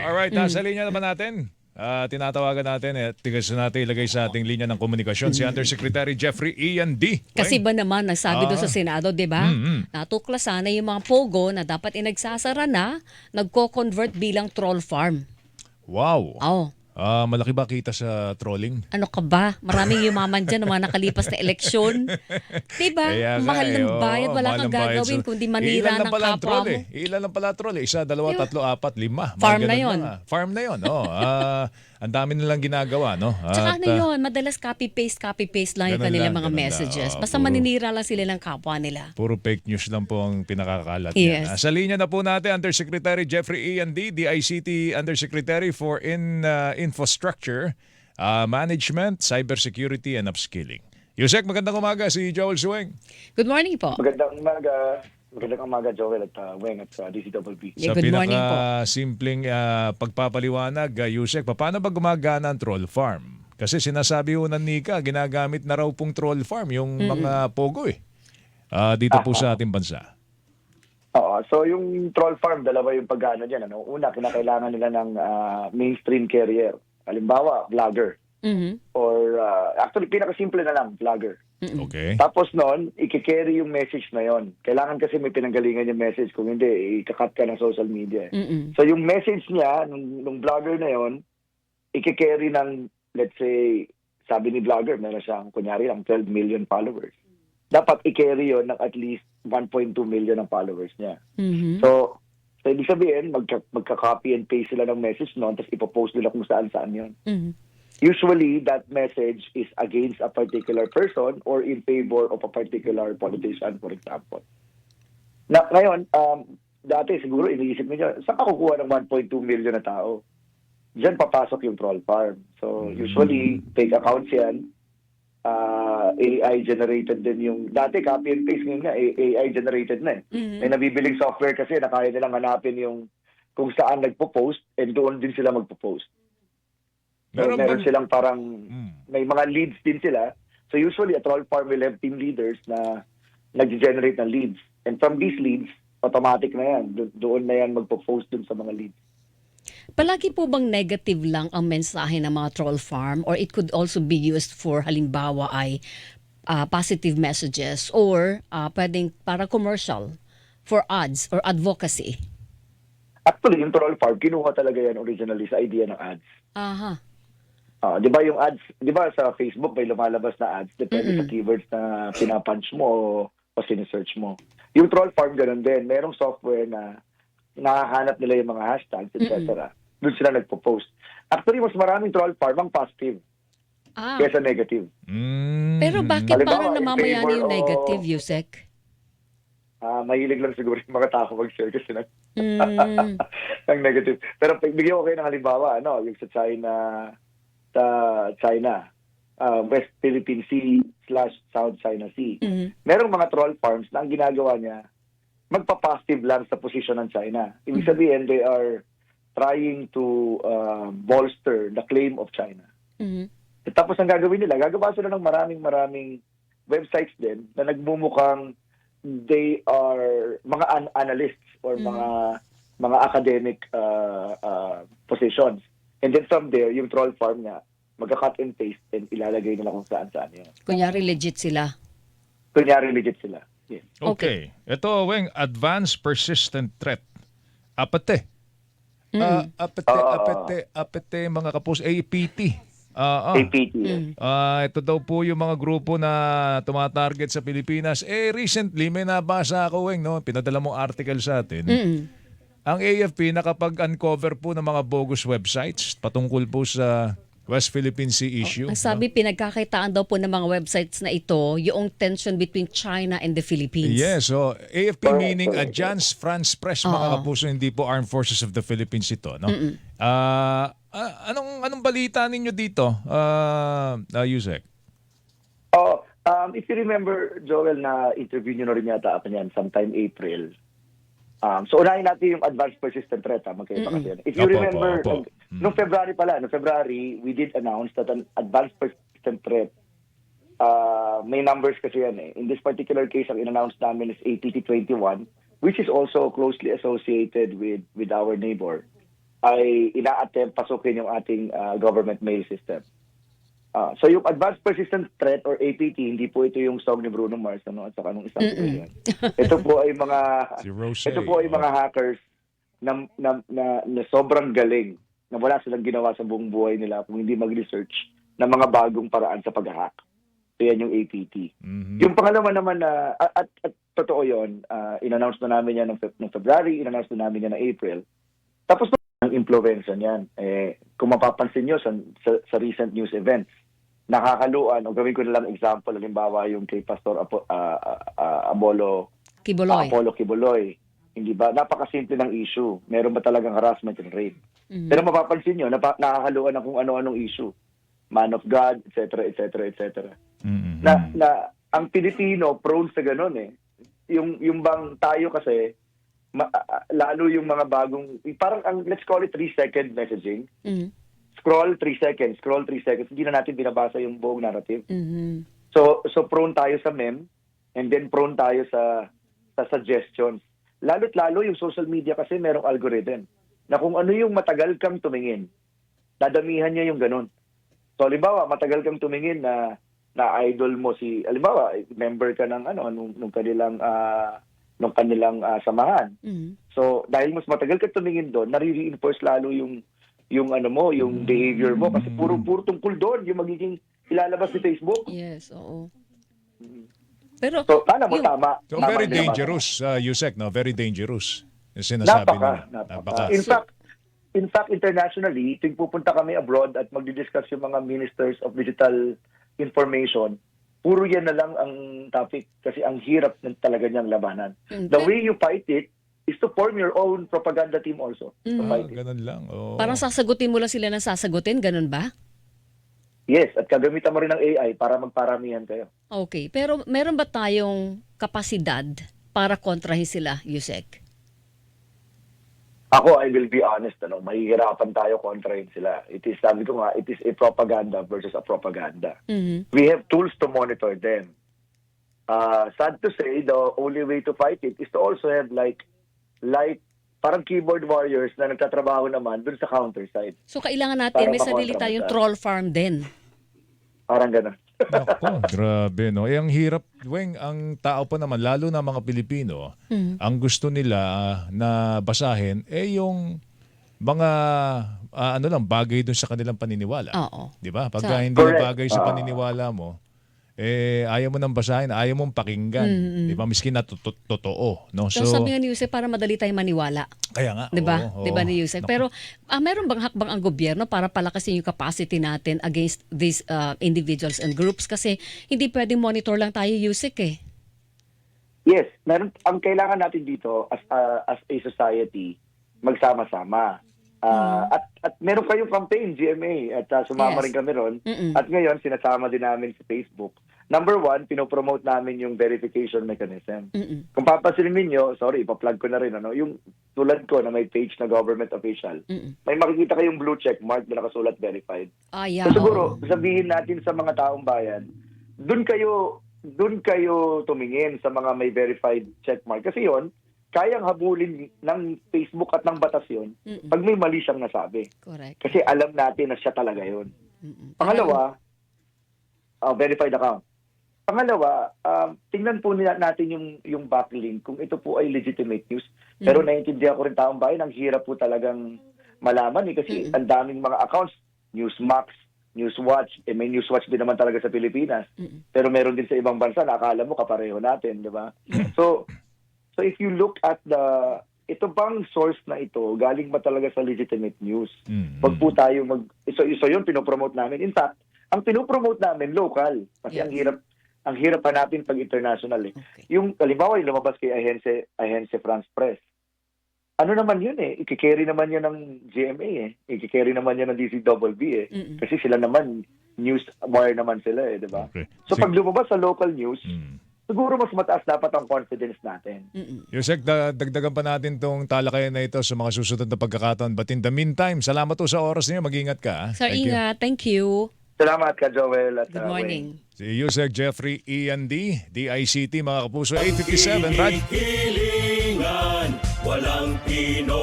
Alright, nasa linya naman natin. Ah, tinatawagan natin at tigas natin ilagay sa ating linya ng komunikasyon si Undersecretary Jeffrey Ian D. Kasi ba naman, nagsabi doon Ah. sa Senado, di ba? Mm-mm. Natuklasan na yung mga pogo na dapat inagsasara na, nagko-convert bilang troll farm. Wow. Oh, Ah, malaki ba kita sa trolling? ano ka ba? Maraming yumaman dyan ng mga nakalipas na eleksyon. Diba? Kaya nga mahal eh, ng oo, bayad, wala mahal kang ng bayad gagawin sa- kundi Ilan manira lang ng pala ang kapwa troll mo. eh. Ilan lang pala troll eh. Isa, dalawa, Diba? tatlo, apat, lima. Mga Farm na ganun yun. ah. Farm na yun. Oh. Ah, ang dami nilang ginagawa, no? Tsaka At, ano ah, yun, madalas copy-paste, copy-paste lang yung kanilang lang, mga messages. lang. Oo, Basta puro- maninira lang sila ng kapwa nila. Puro fake news lang po ang pinakakalat Yes. niya. Sa linya na po natin, Undersecretary Jeffrey Ian D., DICT Undersecretary for in, uh, Infrastructure, uh, Management, Cybersecurity, and Upskilling. Yusek, magandang umaga. Si Joel Sueng. Good morning po. Magandang umaga. Magandang umaga, Joel at uh, Weng at uh, DCWB. Yeah, Sa good morning po. pinaka-simpleng uh, pagpapaliwanag, uh, Yusek, paano ba gumagana ang troll farm? Kasi sinasabi ho ng Nika, ginagamit na raw pong troll farm yung mga pogo eh. Ah, dito po sa ating bansa. Oo, so yung troll farm, dalawa yung pagano dyan. Ano? Una, kinakailangan nila ng uh, mainstream carrier. Halimbawa, vlogger. Mhm. Or uh, actually, pinakasimple na lang, vlogger. Okay? Tapos noon, i-carry yung message na yon. Kailangan kasi may pinanggalingan yung message. Kung hindi, ikakat ka ng social media. eh. Mm-mm. So yung message niya, nung, nung vlogger na yon, i-carry ng, let's say, sabi ni vlogger, meron siyang, kunyari lang, 12 million followers. Dapat i-carry yon ng at least 1.2 million ang followers niya. Mhm. So, so ibig sabihin, magka, magka-copy and paste sila ng message noon, tapos ipopost nila kung saan-saan yon. Mhm. Usually, that message is against a particular person or in favor of a particular politician, for example. Na, ngayon, um, dati siguro iniisip niyo, saan ka kukuha ng 1.2 million na tao? Diyan papasok yung troll farm. So, usually, fake accounts yan. Uh, AI-generated din yung... Dati, copy and paste ngayon nga, AI-generated na eh. Mhm. May nabibiling software kasi na kaya nilang hanapin yung kung saan nagpo-post and doon din sila magpo-post. So, Meron meron bang- silang parang Hmm. may mga leads din sila. So usually a troll farm will have team leaders na nag-generate ng leads. And from these leads, automatic na yan. Do- doon na yan magpo-post dun sa mga leads. Palagi po bang negative lang ang mensahe ng mga troll farm or it could also be used for halimbawa ay ah, positive messages or ah, pwedeng para commercial for ads or advocacy? Actually, yung troll farm, kinuha talaga yan originally sa idea ng ads. Aha. Ah, 'di ba yung ads, 'di ba sa Facebook may lumalabas na ads depende sa Mm-mm. keywords na pinapunch mo o, o sinesearch mo. Yung troll farm ganun din, merong software na nahahanap nila yung mga hashtags, etc. Doon sila nagpo-post. Actually, mas maraming troll farm ang positive Ah. kesa negative. Mm. Pero bakit Halimbawa, parang in namamayani favor yung o- negative, Yusek? Ah, mahilig lang siguro yung mga tao mag-share kasi ng, Mm. ng negative. Pero bigyan ko kayo ng halimbawa, ano, yung sa China, sa China, ah, West Philippine Sea slash South China Sea. Mhm. merong mga troll farms na ang ginagawa niya, magpa-positive lang sa posisyon ng China. Ibig sabihin, they are trying to uh, bolster the claim of China. Mhm. Tapos ang gagawin nila, gagawa sila ng maraming maraming websites din na nagmumukhang they are mga an- analysts or Mhm. mga mga academic uh, uh, positions. And then from there, yung troll farm niya, magka-cut and paste and ilalagay nila kung saan-saan yun. Kunyari legit sila. Kunyari legit sila. Yes. Okay. Ito, Weng, Advanced Persistent Threat. Apate. Mm. Ah, apete, Ah. apete, apete, mga kapos, APT. Ah, ah. APT. Mm. Ah, ito daw po yung mga grupo na tumatarget sa Pilipinas. Eh, recently, may nabasa ako, Weng, no? Pinadala mong article sa atin. Mm. Ang AFP nakapag-uncover po ng mga bogus websites patungkol po sa West Philippine Sea issue. Ang sabi, pinagkakitaan daw po ng mga websites na ito yung tension between China and the Philippines. Yes, so AFP meaning. Agence France Press mga Oo. kapuso hindi po Armed Forces of the Philippines ito, no? Ah, ah, anong anong balita ninyo dito? Ah, uh, Yusek. Oh, um, if you remember, Joel, na interview nyo na rin yata ako niyan sometime April. Um, so, unahin natin yung advanced persistent threat. Ha? Magkaiba kasi yan. If you Opo, remember, opo, opo. nung- nung February pala, no February, we did announce that an advanced persistent threat, uh, may numbers kasi yan eh. In this particular case, ang in-announce namin is APT-21, which is also closely associated with with our neighbor, ay ina-attempt pasukin yung ating ah, government mail system. Ah, so yung Advanced Persistent Threat or APT, hindi po ito yung song ni Bruno Mars ano, at saka nung isang yan. Ito po ay mga Si Rose. ito po ay mga hackers na, na, na, na sobrang galing na wala silang ginawa sa buong buhay nila kung hindi mag-research ng mga bagong paraan sa pag-hack. So yan yung APT. Mhm. Yung pangalawa naman na at, at, at totoo yon, uh, in-announce na namin yan ng, Feb- ng February, in-announce na namin yan ng April. Tapos ang influenza niyan, eh, kung mapapansin nyo sa, sa, sa recent news events, nakakaluan, o gawin ko na lang example, halimbawa yung kay Pastor Apo, ah, ah, ah, Abolo, Kibuloy. Apollo Kibuloy. Hindi ba? Napakasimple ng issue. Meron ba talagang harassment and rape? Mhm. Pero mapapansin nyo, napa, nakakaluan ng kung ano-anong issue. Man of God, etc., etc., etc. Mhm. Na, na ang Pilipino prone sa ganun eh. Yung yung bang tayo kasi ma- ah, lalo yung mga bagong parang ang let's call it 3 second messaging. Mhm. Scroll 3 seconds, scroll 3 seconds. Hindi na natin binabasa yung buong narrative. Mhm. So so prone tayo sa meme and then prone tayo sa sa suggestions. Lalo't lalo yung social media kasi merong algorithm na kung ano yung matagal kang tumingin, dadamihan niya yung ganun. So halimbawa, matagal kang tumingin na na idol mo si halimbawa, member ka ng ano nung, nung kanilang ah, nung kanilang ah, samahan. Mhm. So dahil mas matagal ka tumingin doon, nare-reinforce lalo yung yung ano mo, yung behavior mo kasi puro puro tungkol doon yung magiging ilalabas ni Facebook. Yes, oo. Pero So, sana mo yung- tama. So tama very dangerous, uh, Yusek, no? Very dangerous. Yung sinasabi Napaka, nila. napaka. In fact, in fact, internationally, tuwing pupunta kami abroad at magdi-discuss yung mga ministers of digital information, puro yan na lang ang topic kasi ang hirap ng talaga niyang labanan. Mm, The way you fight it is to form your own propaganda team also. To Mm. Ah, fight it. ganun lang. Oh. parang sasagutin mo lang sila ng sasagutin, ganun ba? Yes, at gagamitan mo rin ng AI para magparamihan kayo. Okay, pero meron ba tayong kapasidad para kontrahin sila, Yusek? Ako, I will be honest, ano, mahihirapan tayo kontrahin sila. It is, sabi ko nga, it is a propaganda versus a propaganda. Mhm. we have tools to monitor them. Uh, sad to say, the only way to fight it is to also have like, like, parang keyboard warriors na nagtatrabaho naman dun sa counter side. So kailangan natin Para may sarili makontra mo tayong troll farm din. Parang gano'n. Nako, grabe, no? Eh, ang hirap, Weng, ang tao pa naman, lalo na mga Pilipino, Mhm. ang gusto nila ah, na basahin, eh yung mga, ah, ano lang, bagay dun sa kanilang paniniwala. Oo. Di ba? Pagka Sa- hindi Correct. na bagay sa Ah. paniniwala mo, eh, ayaw mo nang basahin, ayaw mong pakinggan. Mm-mm. Di ba? Miski na to- to- totoo. No? So, sabi nga ni Yusek, para madali tayong maniwala. kaya nga. 'Di ba? 'Di ba ni Yusek? Naku. Pero ah, meron bang hakbang ang gobyerno para palakasin yung capacity natin against these ah, individuals and groups kasi hindi pwedeng monitor lang tayo Yusek eh. Yes, meron, ang kailangan natin dito as a, as a society, magsama-sama. Uh, at at meron kayong campaign, GMA, at uh, Yes. sumama rin kami ron. Mm-mm. At ngayon, sinasama din namin sa Facebook. Number one, pinopromote namin yung verification mechanism. Mm-mm. Kung papansinin ninyo, sorry, ipa-plug ko na rin, ano, yung tulad ko na may page na government official, Mm-mm. may makikita kayong blue check mark na nakasulat verified. Ah, yeah. So siguro, sabihin natin sa mga taong bayan, dun kayo, dun kayo tumingin sa mga may verified check mark. Kasi yon kayang habulin ng Facebook at ng batas yon Mm-mm. pag may mali siyang nasabi. Correct. Kasi alam natin na siya talaga yon Mm-mm. Pangalawa, uh, verified account. Pangalawa, um, tingnan po nila natin yung yung backlink kung ito po ay legitimate news. Pero Mm. naiintindihan ko rin taong bayan, ang hirap po talagang malaman eh, kasi Mm-mm. ang daming mga accounts, Newsmax, Newswatch, eh, may Newswatch din naman talaga sa Pilipinas. Mm-mm. Pero meron din sa ibang bansa na akala mo kapareho natin, di ba? So, so if you look at the, ito bang source na ito, galing ba talaga sa legitimate news? Mm, Wag mm. po tayo mag iso iso 'yun pinopromote namin. In fact, ang pinopromote namin local kasi Yes. ang hirap ang hirap hanapin pag international eh. Okay. Yung halimbawa yung lumabas kay Ahense Ahense France Press. Ano naman 'yun eh? Ikikerry naman 'yan ng GMA eh. Ikikerry naman 'yan ng DCWB eh. Mm-mm. Kasi sila naman news wire naman sila eh, 'di ba? Okay. So Sig- pag lumabas sa local news, Mm. siguro mas mataas dapat ang confidence natin. Mm-mm. Yusek, da- dagdagan pa natin tong talakayan na ito sa mga susunod na pagkakataon. But in the meantime, salamat po sa oras niyo. Mag-ingat ka. ah. Sir Thank you. Ingat, thank you. Salamat ka Joel at Good uh, morning. Si Yusek Jeffrey END, DICT, mga kapuso, 857, Rad. Walang Pinoy